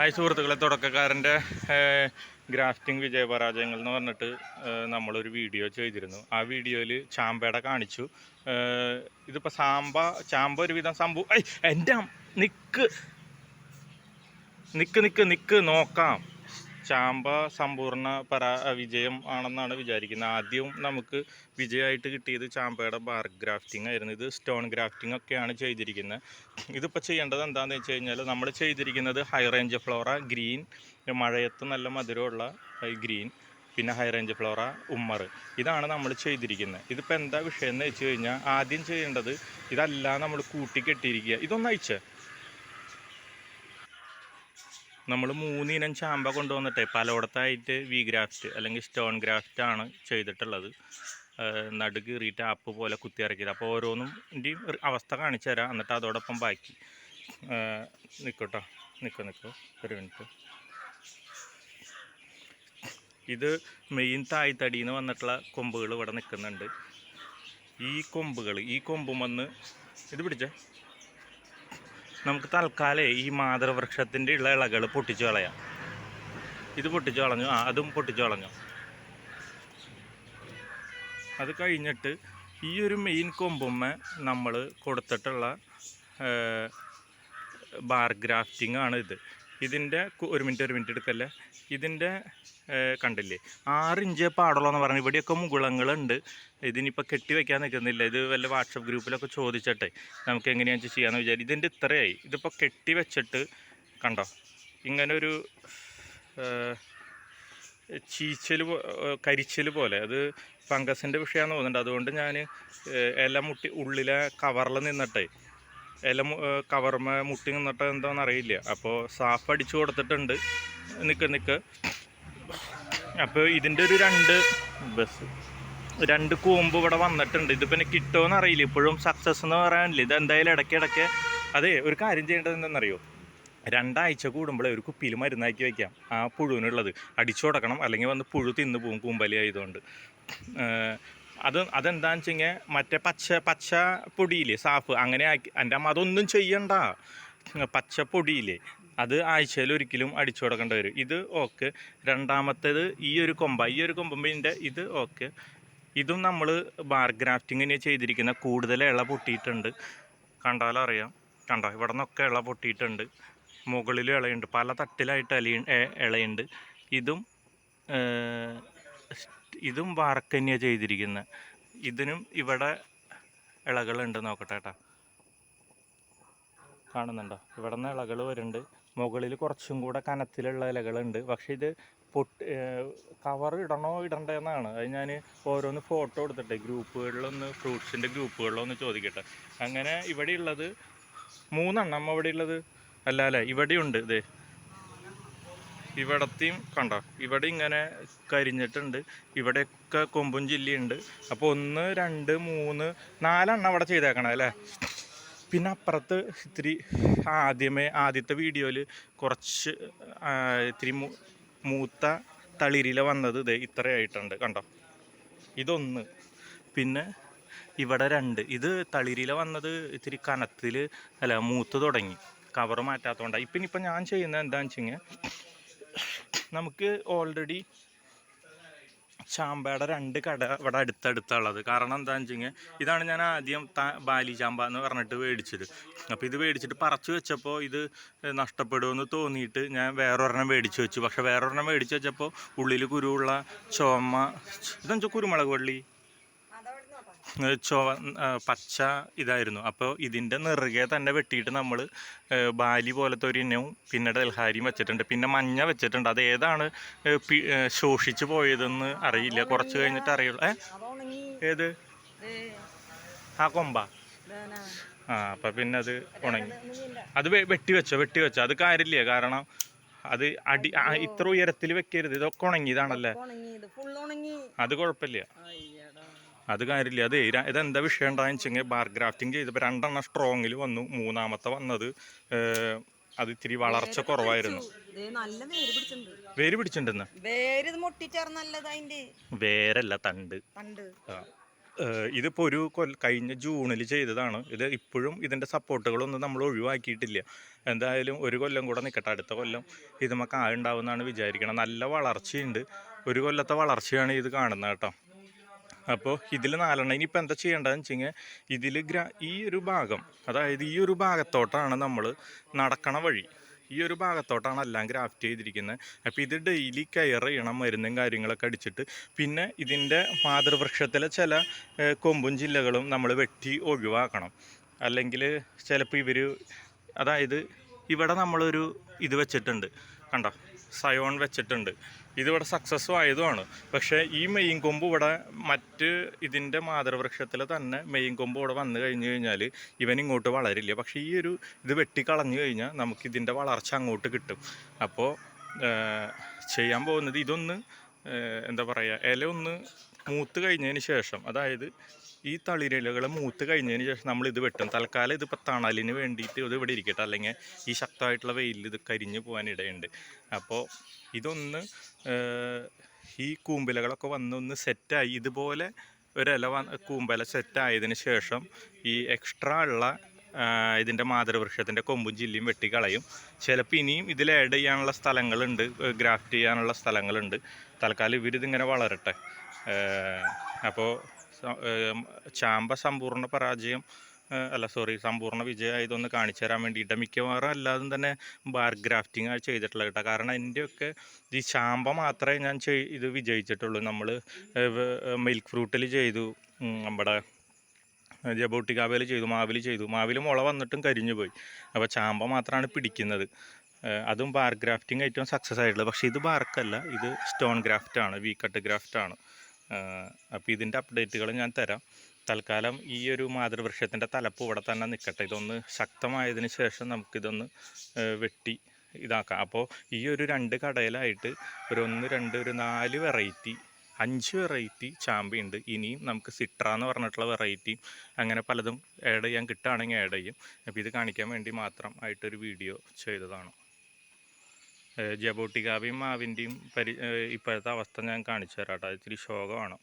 Hi സുഹൃത്തുക്കളെ തുടക്കക്കാരന്റെ grafting വിജയപരാജയങ്ങൾ എന്ന് പറഞ്ഞിട്ട് നമ്മളൊരു വീഡിയോ ചെയ്തിരുന്നു. ആ വീഡിയോയിൽ ചാമ്പയുടെ കാണിച്ചു. ഇതിപ്പോൾ സാമ്പ ചാമ്പ ഒരുവിധം സംഭവം ഐ എന്റെ നിക്ക്. നിക്ക് നിക്ക് നിക്ക് നോക്കാം. ചാമ്പ സമ്പൂർണ പരാ വിജയം ആണെന്നാണ് വിചാരിക്കുന്നത്. ആദ്യം നമുക്ക് വിജയമായിട്ട് കിട്ടിയത് ചാമ്പയുടെ ബാർ ഗ്രാഫ്റ്റിംഗ് ആയിരുന്നു. ഇത് സ്റ്റോൺ ഗ്രാഫ്റ്റിംഗ് ഒക്കെയാണ് ചെയ്തിരിക്കുന്നത്. ഇതിപ്പോൾ ചെയ്യേണ്ടത് എന്താണെന്ന് വെച്ച് കഴിഞ്ഞാൽ നമ്മൾ ചെയ്തിരിക്കുന്നത് ഹൈ റേഞ്ച് ഫ്ലോറ ഗ്രീൻ മഴയത്ത് നല്ല മധുരമുള്ള ഗ്രീൻ പിന്നെ ഹൈ റേഞ്ച് ഫ്ലോറ ഉമ്മർ. ഇതാണ് നമ്മൾ ചെയ്തിരിക്കുന്നത്. ഇതിപ്പോൾ എന്താ വിഷയം എന്ന് വെച്ച് കഴിഞ്ഞാൽ ആദ്യം ചെയ്യേണ്ടത് ഇതല്ല നമ്മൾ കൂട്ടിക്കെട്ടിയിരിക്കുക ഇതൊന്നയച്ചേ നമ്മൾ മൂന്നിനം ചാമ്പ കൊണ്ടുവന്നിട്ട് പലയിടത്തായിട്ട് വി ഗ്രാഫ്റ്റ് അല്ലെങ്കിൽ സ്റ്റോൺ ഗ്രാഫ്റ്റ് ആണ് ചെയ്തിട്ടുള്ളത്. നടു കീറിയിട്ട് ആപ്പ് പോലെ കുത്തിയിറക്കിയത് അപ്പോൾ ഓരോന്നും ഇതിന്റെയും അവസ്ഥ കാണിച്ചു തരാം. എന്നിട്ട് അതോടൊപ്പം ബാക്കി. നിൽക്കട്ടോ നിൽക്കോ നിൽക്കോ ഒരു മിനിറ്റ്. ഇത് മെയിൻ തായ്തടിയിൽ വന്നിട്ടുള്ള കൊമ്പുകൾ ഇവിടെ നിൽക്കുന്നുണ്ട്. ഈ കൊമ്പുകൾ ഈ കൊമ്പും വന്ന് ഇത് പിടിച്ചേ. നമുക്ക് തൽക്കാലം ഈ മാതൃവൃക്ഷത്തിന്റെ ഉള്ള ഇളകൾ പൊട്ടിച്ചു കളയാം. ഇത് പൊട്ടിച്ചു കളഞ്ഞു. ആ അതും പൊട്ടിച്ചു കളഞ്ഞു. അത് കഴിഞ്ഞിട്ട് ഈ ഒരു മെയിൻ കൊമ്പുമ്മ നമ്മൾ കൊടുത്തിട്ടുള്ള ബാർ ഗ്രാഫ്റ്റിംഗ് ആണ് ഇത്. ഇതിന്റെ ഒരു മിനിറ്റ് ഒരു മിനിറ്റ് എടുക്കല്ലേ? ഇതിന്റെ കണ്ടില്ലേ? ആറ് ഇഞ്ച് പാടുള്ളൂ എന്ന് പറഞ്ഞു ഇവിടെയൊക്കെ മുകുളങ്ങളുണ്ട്. ഇതിനിപ്പോൾ കെട്ടി വെക്കാൻ നിൽക്കുന്നില്ല ഇത് വല്ല വാട്സപ്പ് ഗ്രൂപ്പിലൊക്കെ ചോദിച്ചിട്ടെ നമുക്ക് എങ്ങനെയാണെന്ന് വെച്ചാൽ ചെയ്യാമെന്ന് വിചാരിച്ചു ഇതിന്റെ ഇത്രയായി. ഇതിപ്പോൾ കെട്ടി വെച്ചിട്ട് കണ്ടോ? ഇങ്ങനൊരു ചീച്ചൽ കരിച്ചൽ പോലെ. അത് ഫംഗസിന്റെ വിഷയമാണെന്ന് തോന്നുന്നുണ്ട്. അതുകൊണ്ട് ഞാൻ ഇല മുട്ടി ഉള്ളിലെ കവറിൽ നിന്നിട്ടേ ഇല മു- ഏഹ് മുട്ടി നിന്നിട്ട് എന്താണെന്ന് അറിയില്ല. അപ്പോൾ സാഫ് അടിച്ചു കൊടുത്തിട്ടുണ്ട്. നിൽക്ക് നിൽക്ക് അപ്പോൾ ഇതിന്റെ ഒരു രണ്ട് ബസ് രണ്ട് കൂമ്പ് ഇവിടെ വന്നിട്ടുണ്ട്. ഇതിപ്പോൾ എനിക്ക് കിട്ടുമെന്ന് അറിയില്ല. ഇപ്പോഴും സക്സസ് എന്ന് പറയാനില്ല. ഇത് എന്തായാലും ഇടയ്ക്ക് ഇടയ്ക്ക് അതെ ഒരു കാര്യം ചെയ്യേണ്ടത് എന്താണെന്നറിയോ? രണ്ടാഴ്ച കൂടുമ്പോൾ ഒരു കുപ്പിയിൽ മരുന്നാക്കി വയ്ക്കാം ആ പുഴുവിനുള്ളത്. അടിച്ചു കൊടുക്കണം. അല്ലെങ്കിൽ വന്ന് പുഴു തിന്ന് പോകും കൂമ്പലി ആയതുകൊണ്ട്. അത് അതെന്താണെന്ന് വെച്ച് കഴിഞ്ഞാൽ മറ്റേ പച്ച പച്ച പൊടിയില്ലേ സാഫ്. അങ്ങനെ ആക്കി. എന്റെ അമ്മ അതൊന്നും ചെയ്യണ്ട. പച്ച പൊടിയില്ലേ. അത് ആഴ്ചയിൽ ഒരിക്കലും അടിച്ചു കൊടുക്കേണ്ടി വരും. ഇത് ഓക്കെ. രണ്ടാമത്തേത് ഈ ഒരു കൊമ്പ. ഈ ഒരു കൊമ്പമ്പിന്റെ ഇത് ഓക്കെ. ഇതും നമ്മൾ ബാർ ഗ്രാഫ്റ്റിങ്ങിന് ചെയ്തിരിക്കുന്ന. കൂടുതൽ ഇള പൊട്ടിയിട്ടുണ്ട്. കണ്ടാലും അറിയാം. കണ്ടോ? ഇവിടെ നിന്നൊക്കെ ഇള പൊട്ടിയിട്ടുണ്ട്. മുകളിലും ഇളയുണ്ട്. പല തട്ടിലായിട്ട് ഇല ഇളയുണ്ട്. ഇതും ഇതും വാർക്ക് തന്നെയാണ് ചെയ്തിരിക്കുന്നത് ഇതിനും ഇവിടെ ഇളകളുണ്ട്. നോക്കട്ടെ കേട്ടോ. കാണുന്നുണ്ടോ? ഇവിടെ നിന്ന് ഇളകൾ വരുന്നുണ്ട്. മുകളിൽ കുറച്ചും കൂടെ കനത്തിലുള്ള ഇലകളുണ്ട്. പക്ഷേ ഇത് പൊട്ട് കവർ ഇടണോ ഇടണ്ടെന്നാണ് അത് ഞാൻ ഓരോന്ന് ഫോട്ടോ എടുത്തിട്ടെ. ഗ്രൂപ്പുകളിലൊന്ന് ഫ്രൂട്ട്സിന്റെ ഗ്രൂപ്പുകളിലൊന്ന് ചോദിക്കട്ടെ. അങ്ങനെ ഇവിടെ ഉള്ളത് മൂന്നെണ്ണം. ഇവിടെ ഉള്ളത്? അല്ല അല്ല ഇവിടെയുണ്ട് ഇത്. ഇവിടത്തെയും കണ്ട? ഇവിടെ ഇങ്ങനെ കരിഞ്ഞിട്ടുണ്ട്. ഇവിടെയൊക്കെ കൊമ്പും ചില്ലിയുണ്ട്. അപ്പോൾ ഒന്ന് രണ്ട് മൂന്ന് നാലെണ്ണം അവിടെ ചെയ്തേക്കണം അല്ലേ? പിന്നെ അപ്പുറത്ത് ഇത്തിരി ആദ്യമേ ആദ്യത്തെ വീഡിയോയിൽ കുറച്ച് ഇത്തിരി മൂത്ത തളിരില വന്നത് ഇതേ ഇത്രയായിട്ടുണ്ട് കണ്ടോ? ഇതൊന്ന്. പിന്നെ ഇവിടെ രണ്ട്. ഇത് തളിരില വന്നത് ഇത്തിരി കനത്തിൽ അല്ല മൂത്ത് തുടങ്ങി. കവർ മാറ്റാത്തതുകൊണ്ടാണ് ഇപ്പം ഇപ്പം ഞാൻ ചെയ്യുന്നത് എന്താണെന്ന് വെച്ച് കഴിഞ്ഞാൽ നമുക്ക് ഓൾറെഡി ചാമ്പയുടെ രണ്ട് കട ഇവിടെ അടുത്തടുത്തുള്ളത്. കാരണം എന്താണെന്ന് വെച്ച് കഴിഞ്ഞാൽ ഇതാണ് ഞാൻ ആദ്യം ബാലി ചാമ്പ എന്ന് പറഞ്ഞിട്ട് മേടിച്ചത്. അപ്പോൾ ഇത് മേടിച്ചിട്ട് പറിച്ചു വെച്ചപ്പോൾ ഇത് നഷ്ടപ്പെടുമെന്ന് തോന്നിയിട്ട് ഞാൻ വേറൊരെണ്ണം മേടിച്ച് വെച്ചു. പക്ഷേ വേറൊരെണ്ണം മേടിച്ച് വെച്ചപ്പോൾ ഉള്ളിൽ കുരുവുള്ള ചുമ ഇതെന്ന് വെച്ചാൽ കുരുമുളക് വള്ളി ചുവ പച്ച ഇതായിരുന്നു. അപ്പോൾ ഇതിന്റെ നെറുകെ തന്നെ വെട്ടിയിട്ട് നമ്മൾ ബാലി പോലത്തെ ഒരു ഇനവും പിന്നെ ഡൽഹാരിയും വെച്ചിട്ടുണ്ട്. പിന്നെ മഞ്ഞ വെച്ചിട്ടുണ്ട്. അത് ഏതാണ് ശോഷിച്ചു പോയതെന്ന് അറിയില്ല. കുറച്ച് കഴിഞ്ഞിട്ട് അറിയുള്ളൂ. ഏ? ഏത്? ആ കൊമ്പ. ആ അപ്പം പിന്നെ അത് ഉണങ്ങി. അത് വെട്ടി വെച്ചോ വെട്ടി വെച്ചോ. അത് കാര്യമില്ല. കാരണം അത് അടി ഇത്ര ഉയരത്തിൽ വെക്കരുത്. ഇതൊക്കെ ഉണങ്ങിയതാണല്ലേ? അത് കുഴപ്പമില്ല. അത് കാര്യമില്ല. അത് ഇതെന്താ വിഷയം ഉണ്ടായെന്ന് വെച്ചെങ്കിൽ ബാർ ഗ്രാഫ്റ്റിംഗ് ചെയ്തപ്പോൾ രണ്ടെണ്ണം സ്ട്രോങ്ങിൽ വന്നു. മൂന്നാമത്തെ വന്നത് അത് ഇത്തിരി വളർച്ച കുറവായിരുന്നു. വേര് പിടിച്ചിട്ടുണ്ട്. വേര് പിടിച്ചിട്ടുണ്ടെന്ന്? വേരല്ല തണ്ട്. ഇതിപ്പോൾ ഒരു കൊല്ല കഴിഞ്ഞ ജൂണിൽ ചെയ്തതാണ്. ഇത് ഇപ്പോഴും ഇതിന്റെ സപ്പോർട്ടുകളൊന്നും നമ്മൾ ഒഴിവാക്കിയിട്ടില്ല. എന്തായാലും ഒരു കൊല്ലം കൂടെ നിൽക്കട്ടെ അടുത്ത കൊല്ലം ഇത് നമുക്ക് ആളുണ്ടാവുമെന്നാണ് വിചാരിക്കണം നല്ല വളർച്ചയുണ്ട്. ഒരു കൊല്ലത്തെ വളർച്ചയാണ് ഇത് കാണുന്നത് കേട്ടോ. അപ്പോൾ ഇതിൽ നാലെണ്ണം. ഇനിയിപ്പോൾ എന്താ ചെയ്യേണ്ടതെന്ന് വെച്ച് കഴിഞ്ഞാൽ ഇതിൽ ഗ്രാ ഈ ഒരു ഭാഗം അതായത് ഈ ഒരു ഭാഗത്തോട്ടാണ് നമ്മൾ നടക്കണ വഴി. ഈ ഒരു ഭാഗത്തോട്ടാണ് എല്ലാം ഗ്രാഫ്റ്റ് ചെയ്തിരിക്കുന്നത് അപ്പോൾ ഇത് ഡെയിലി കയർ ചെയ്യണം മരുന്നും കാര്യങ്ങളൊക്കെ അടിച്ചിട്ട്. പിന്നെ ഇതിന്റെ മാതൃവൃക്ഷത്തിലെ ചില കൊമ്പും ജില്ലകളും നമ്മൾ വെട്ടി ഒഴിവാക്കണം. അല്ലെങ്കിൽ ചിലപ്പോൾ ഇവർ അതായത് ഇവിടെ നമ്മളൊരു ഇത് വെച്ചിട്ടുണ്ട്. കണ്ടോ സയോൺ വെച്ചിട്ടുണ്ട്. ഇതിവിടെ സക്സസ്സും ആയതുമാണ്. പക്ഷേ ഈ മെയിൻ കൊമ്പ് ഇവിടെ മറ്റ് ഇതിന്റെ മാതൃവൃക്ഷത്തിൽ തന്നെ മെയിൻ കൊമ്പ് ഇവിടെ വന്നു കഴിഞ്ഞു കഴിഞ്ഞാൽ ഇവൻ ഇങ്ങോട്ട് വളരില്ല. പക്ഷേ ഈ ഒരു ഇത് വെട്ടിക്കളഞ്ഞു കഴിഞ്ഞാൽ നമുക്ക് ഇതിന്റെ വളർച്ച അങ്ങോട്ട് കിട്ടും. അപ്പോൾ ചെയ്യാൻ പോകുന്നത് ഇതൊന്ന് എന്താ പറയുക ഇല ഒന്ന് മൂത്ത് കഴിഞ്ഞതിന് ശേഷം അതായത് ഈ തളിരിലകൾ മൂത്ത് കഴിഞ്ഞതിന് ശേഷം നമ്മൾ ഇത് വെട്ടും. തൽക്കാലം ഇതിപ്പോൾ തണലിന് വേണ്ടിയിട്ട് ഇത് ഇവിടെ ഇരിക്കട്ടെ. അല്ലെങ്കിൽ ഈ ശക്തമായിട്ടുള്ള വെയിലിൽ ഇത് കരിഞ്ഞു പോകാൻ ഇടയുണ്ട്. അപ്പോൾ ഇതൊന്ന് ഈ കൂമ്പിലകളൊക്കെ വന്നൊന്ന് സെറ്റായി. ഇതുപോലെ ഒരില വന്ന് കൂമ്പല സെറ്റായതിന് ശേഷം ഈ എക്സ്ട്രാ ഉള്ള ഇതിന്റെ മാതൃവൃക്ഷത്തിന്റെ കൊമ്പും ചില്ലിയും വെട്ടിക്കളയും. ചിലപ്പോൾ ഇനിയും ഇതിൽ ആഡ് ചെയ്യാനുള്ള സ്ഥലങ്ങളുണ്ട്. ഗ്രാഫ്റ്റ് ചെയ്യാനുള്ള സ്ഥലങ്ങളുണ്ട്. തൽക്കാലം ഇവരിതിങ്ങനെ വളരട്ടെ. അപ്പോൾ ചാമ്പ സമ്പൂർണ പരാജയം അല്ല സോറി സമ്പൂർണ വിജയം ഇതൊന്ന് കാണിച്ചു തരാൻ വേണ്ടിയിട്ട് മിക്കവാറും അല്ലാതും തന്നെ ബാർ ഗ്രാഫ്റ്റിംഗ് ആണ് ചെയ്തിട്ടുള്ളത് കേട്ടോ. കാരണം എന്റെയൊക്കെ ഈ ചാമ്പ മാത്രമേ ഞാൻ ചെയ് ഇത് വിജയിച്ചിട്ടുള്ളൂ. നമ്മൾ മിൽക്ക് ഫ്രൂട്ടിൽ ചെയ്തു നമ്മുടെ ജബോട്ടിക്കാവയിൽ ചെയ്തു മാവിൽ ചെയ്തു. മാവിൽ മുള വന്നിട്ടും കരിഞ്ഞു പോയി. അപ്പോൾ ചാമ്പ മാത്രമാണ് പിടിക്കുന്നത്. അതും ബാർ ഗ്രാഫ്റ്റിംഗ് ഏറ്റവും സക്സസ് ആയിട്ടുള്ളത്. പക്ഷേ ഇത് ബാർക്കല്ല. ഇത് സ്റ്റോൺ ഗ്രാഫ്റ്റാണ് ആണ് വി കട്ട് ഗ്രാഫ്റ്റ് ആണ് അപ്പോൾ ഇതിന്റെ അപ്ഡേറ്റുകൾ ഞാൻ തരാം. തൽക്കാലം ഈ ഒരു മാതൃവൃക്ഷത്തിന്റെ തലപ്പ് ഇവിടെ തന്നെ നിൽക്കട്ടെ ഇതൊന്ന് ശക്തമായതിന് ശേഷം നമുക്കിതൊന്ന് വെട്ടി ഇതാക്കാം. അപ്പോൾ ഈ ഒരു രണ്ട് കടയിലായിട്ട് ഒരു ഒന്ന് രണ്ട് ഒരു നാല് വെറൈറ്റി അഞ്ച് വെറൈറ്റി ചാമ്പി ഉണ്ട് ഇനിയും നമുക്ക് സിട്ര എന്ന് പറഞ്ഞിട്ടുള്ള വെറൈറ്റി അങ്ങനെ പലതും ആഡ് ചെയ്യാൻ കിട്ടുകയാണെങ്കിൽ ആഡ് ചെയ്യും. അപ്പോൾ ഇത് കാണിക്കാൻ വേണ്ടി മാത്രം ആയിട്ടൊരു വീഡിയോ ചെയ്തതാണ്. ജബോട്ടികാവിയും മാവിന്റെയും പരി ഇപ്പോഴത്തെ അവസ്ഥ ഞാൻ കാണിച്ചു തരാം കേട്ടോ ഇത്തിരി ശോകമാണ്.